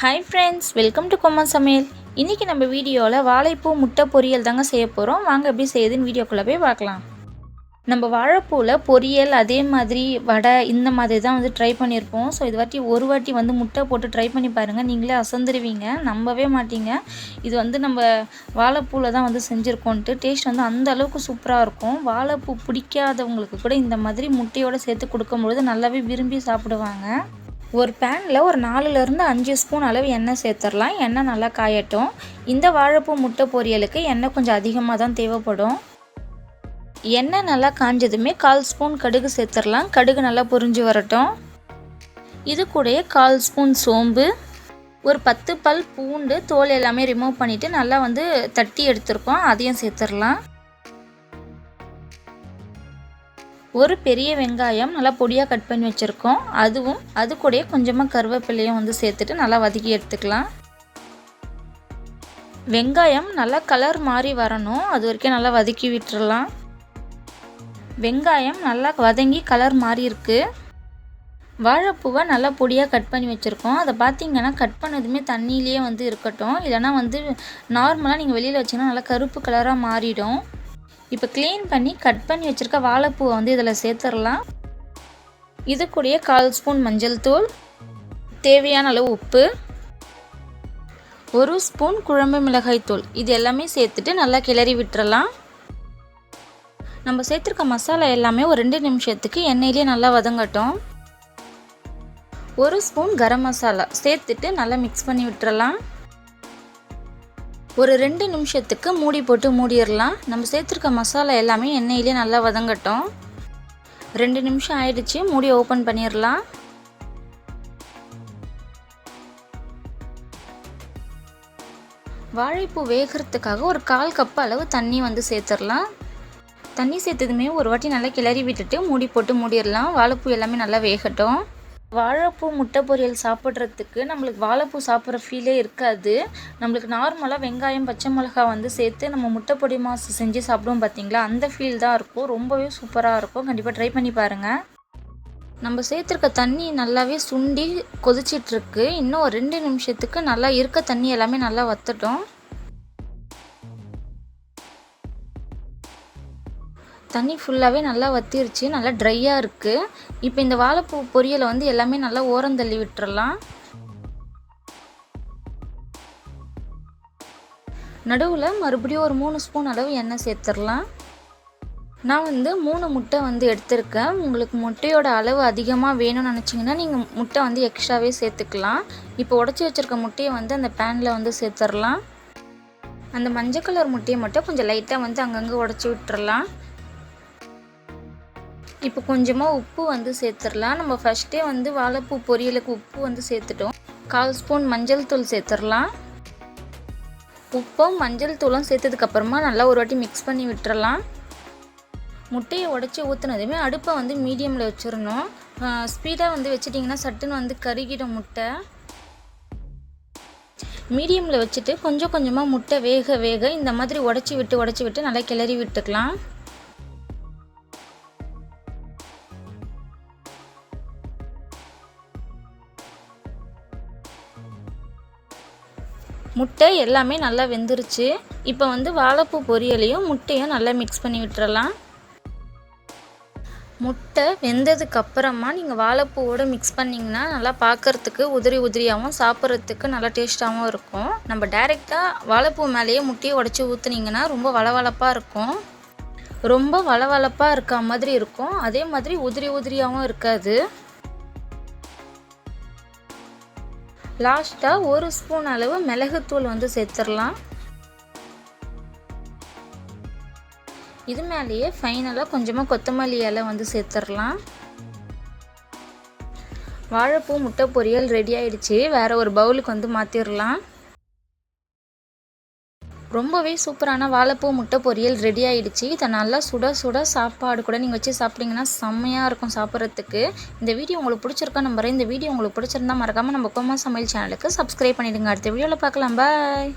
Hi friends welcome to கொம்மா சமையல் இன்றைக்கி நம்ம வீடியோவில் வாழைப்பூ முட்டை பொரியல் தாங்க செய்ய போகிறோம் வாங்க எப்படி செய்யுதுன்னு வீடியோக்குள்ளே போய் பார்க்கலாம். நம்ம வாழைப்பூவில் பொரியல் அதே மாதிரி வடை இந்த மாதிரி தான் வந்து ட்ரை பண்ணியிருப்போம். ஸோ இது வாட்டி ஒரு வாட்டி வந்து முட்டை போட்டு ட்ரை பண்ணி பாருங்கள் நீங்களே அசந்துருவீங்க. நம்பவே மாட்டீங்க. இது வந்து நம்ம வாழைப்பூவில் தான் வந்து செஞ்சுருக்கோன்ட்டு டேஸ்ட் வந்து அந்த அளவுக்கு சூப்பராக இருக்கும். வாழைப்பூ பிடிக்காதவங்களுக்கு கூட இந்த மாதிரி முட்டையோடு சேர்த்து கொடுக்கும்பொழுது நல்லாவே விரும்பி சாப்பிடுவாங்க. ஒரு பேனில் ஒரு நாலுலேருந்து அஞ்சு ஸ்பூன் அளவு எண்ணெய் சேர்த்துடலாம். எண்ணெய் நல்லா காயட்டும். இந்த வாழைப்பூ முட்டை பொரியலுக்கு எண்ணெய் கொஞ்சம் அதிகமாக தான் தேவைப்படும். எண்ணெய் நல்லா காஞ்சதுமே கால் ஸ்பூன் கடுகு சேர்த்துடலாம். கடுகு நல்லா பொரிஞ்சு வரட்டும். இது கூடயே கால் ஸ்பூன் சோம்பு ஒரு பத்து பல் பூண்டு தோல் எல்லாமே ரிமூவ் பண்ணிவிட்டு நல்லா வந்து தட்டி எடுத்துருக்கோம். அதையும் சேர்த்துடலாம். ஒரு பெரிய வெங்காயம் நல்லா பொடியாக கட் பண்ணி வச்சுருக்கோம். அதுவும் அது கூடயே கொஞ்சமாக கருவேப்பிலையும் வந்து சேர்த்துட்டு நல்லா வதக்கி எடுத்துக்கலாம். வெங்காயம் நல்லா கலர் மாறி வரணும். அது வரைக்கும் நல்லா வதக்கி விட்டுறலாம். வெங்காயம் நல்லா வதங்கி கலர் மாறி இருக்குது வாழைப்பூவை நல்லா பொடியாக கட் பண்ணி வச்சுருக்கோம். அதை பார்த்தீங்கன்னா கட் பண்ணதுமே தண்ணியிலேயே வந்து இருக்கட்டும். இல்லைனா வந்து நார்மலாக நீங்கள் வெளியில் வச்சிங்கன்னா நல்லா கருப்பு கலராக மாறிடும். இப்போ க்ளீன் பண்ணி கட் பண்ணி வச்சுருக்க வாழைப்பூவை வந்து இதில் சேர்த்துடலாம். இது கூடயே கால் ஸ்பூன் மஞ்சள் தூள் தேவையான அளவு உப்பு ஒரு ஸ்பூன் குழம்பு மிளகாய் தூள். இது எல்லாமே சேர்த்துட்டு நல்லா கிளறி விட்டுறலாம். நம்ம சேர்த்துருக்க மசாலா எல்லாமே ஒரு ரெண்டு நிமிஷத்துக்கு எண்ணெயிலே நல்லா வதங்கட்டும். ஒரு ஸ்பூன் கரம் மசாலா சேர்த்துட்டு நல்லா மிக்ஸ் பண்ணி விட்டுறலாம். ஒரு ரெண்டு நிமிஷத்துக்கு மூடி போட்டு மூடிடலாம். நம்ம சேர்த்துருக்க மசாலா எல்லாமே எண்ணெயிலே நல்லா வதங்கட்டும். ரெண்டு நிமிஷம் ஆயிடுச்சு மூடி ஓப்பன் பண்ணிடலாம். வாழைப்பூ வேகிறதுக்காக ஒரு கால் கப் அளவு தண்ணி வந்து சேர்த்துடலாம். தண்ணி சேர்த்ததுமே ஒரு வாட்டி நல்லா கிளறி விட்டுட்டு மூடி போட்டு மூடிடலாம். வாழைப்பூ எல்லாமே நல்லா வேகட்டும். வாழைப்பூ முட்டை பொரியல் சாப்பிட்றதுக்கு நம்மளுக்கு வாழைப்பூ சாப்பிட்ற ஃபீலே இருக்காது. நம்மளுக்கு நார்மலாக வெங்காயம் பச்சை மிளகா வந்து சேர்த்து நம்ம முட்டை பொடி மாசு செஞ்சு சாப்பிடுவோம் பார்த்தீங்களா அந்த ஃபீல் தான் இருக்கும். ரொம்பவே சூப்பராக இருக்கும். கண்டிப்பாக ட்ரை பண்ணி பாருங்கள் நம்ம சேர்த்துருக்க தண்ணி நல்லாவே சுண்டி கொதிச்சிட்ருக்கு இன்னும் ஒரு ரெண்டு நிமிஷத்துக்கு நல்லா இருக்க தண்ணி எல்லாமே நல்லா வத்தட்டும். தண்ணி ஃபுல்லாகவே நல்லா வத்திருச்சு நல்லா ட்ரையாக இருக்குது இப்போ இந்த வாழைப்பூ பொரியலை வந்து எல்லாமே நல்லா ஓரம் தள்ளி விட்டுறலாம். நடுவில் மறுபடியும் ஒரு மூணு ஸ்பூன் அளவு எண்ணெய் சேர்த்துடலாம். நான் வந்து மூணு முட்டை வந்து எடுத்திருக்கேன். உங்களுக்கு முட்டையோட அளவு அதிகமாக வேணும்னு நினச்சிங்கன்னா நீங்கள் முட்டை வந்து எக்ஸ்ட்ராவே சேர்த்துக்கலாம். இப்போ உடச்சி வச்சுருக்க முட்டையை வந்து அந்த பேனில் வந்து சேர்த்துடலாம். அந்த மஞ்சள் கலர் முட்டையை மட்டும் கொஞ்சம் லைட்டாக வந்து அங்கங்கே உடச்சி விட்டுறலாம். இப்போ கொஞ்சமாக உப்பு வந்து சேர்த்துடலாம். நம்ம ஃபஸ்ட்டே வந்து வாழைப்பூ பொரியலுக்கு உப்பு வந்து சேர்த்துட்டோம். கால் ஸ்பூன் மஞ்சள் தூள் சேர்த்துடலாம். உப்பும் மஞ்சள் தூளும் சேர்த்ததுக்கப்புறமா நல்லா ஒரு வாட்டி மிக்ஸ் பண்ணி விட்டுறலாம். முட்டையை உடச்சி ஊற்றுனதுமே அடுப்பை வந்து மீடியமில் வச்சிடணும். ஸ்பீடாக வந்து வச்சிட்டிங்கன்னா சட்டுன்னு வந்து கருகிடும் முட்டை. மீடியமில் வச்சுட்டு கொஞ்சம் கொஞ்சமாக முட்டை வேக வேக இந்த மாதிரி உடச்சி விட்டு உடச்சி விட்டு நல்லா கிளறி விட்டுக்கலாம். முட்டை எல்லாமே நல்லா வெந்துருச்சு. இப்போ வந்து வாழைப்பூ பொரியலையும் முட்டையும் நல்லா மிக்ஸ் பண்ணி விட்டுறலாம். முட்டை வெந்ததுக்கு அப்புறமா நீங்கள் வாழைப்பூவோடு மிக்ஸ் பண்ணிங்கன்னா நல்லா பார்க்குறதுக்கு உதிரி உதிரியாகவும் சாப்பிட்றதுக்கு நல்லா டேஸ்ட்டாகவும் இருக்கும். நம்ம டைரெக்டாக வாழைப்பூ மேலேயே முட்டையை உடச்சி ஊற்றுனீங்கன்னா ரொம்ப வளவளப்பாக இருக்கும். ரொம்ப வளவளப்பாக இருக்க மாதிரி இருக்கும். அதே மாதிரி உதிரி உதிரியாகவும் இருக்காது. லாஸ்ட்டாக ஒரு ஸ்பூன் அளவு மிளகுத்தூள் வந்து சேர்த்துடலாம். இது மேலேயே ஃபைனலாக கொஞ்சமாக கொத்தமல்லி இலை வந்து சேர்த்துடலாம். வாழைப்பூ முட்டை பொரியல் ரெடி ஆயிடுச்சு. வேறு ஒரு பவுலுக்கு வந்து மாற்றிடலாம் ரொம்பவே சூப்பரான வாழைப்பூ முட்டை பொரியல் ரெடி ஆகிடுச்சு இதை நல்லா சுட சுட சாப்பாடு கூட நீங்கள் வச்சு சாப்பிட்டீங்கன்னா செம்மையாக இருக்கும் சாப்பிட்றதுக்கு. இந்த வீடியோ உங்களுக்கு பிடிச்சிருக்கா நம்புறேன். இந்த வீடியோ உங்களுக்கு பிடிச்சிருந்தா மறக்காமல் நம்ம கோமா சமையல் சேனலுக்கு சப்ஸ்கிரைப் பண்ணிவிடுங்க அடுத்த வீடியோவில் பார்க்கலாம். பாய்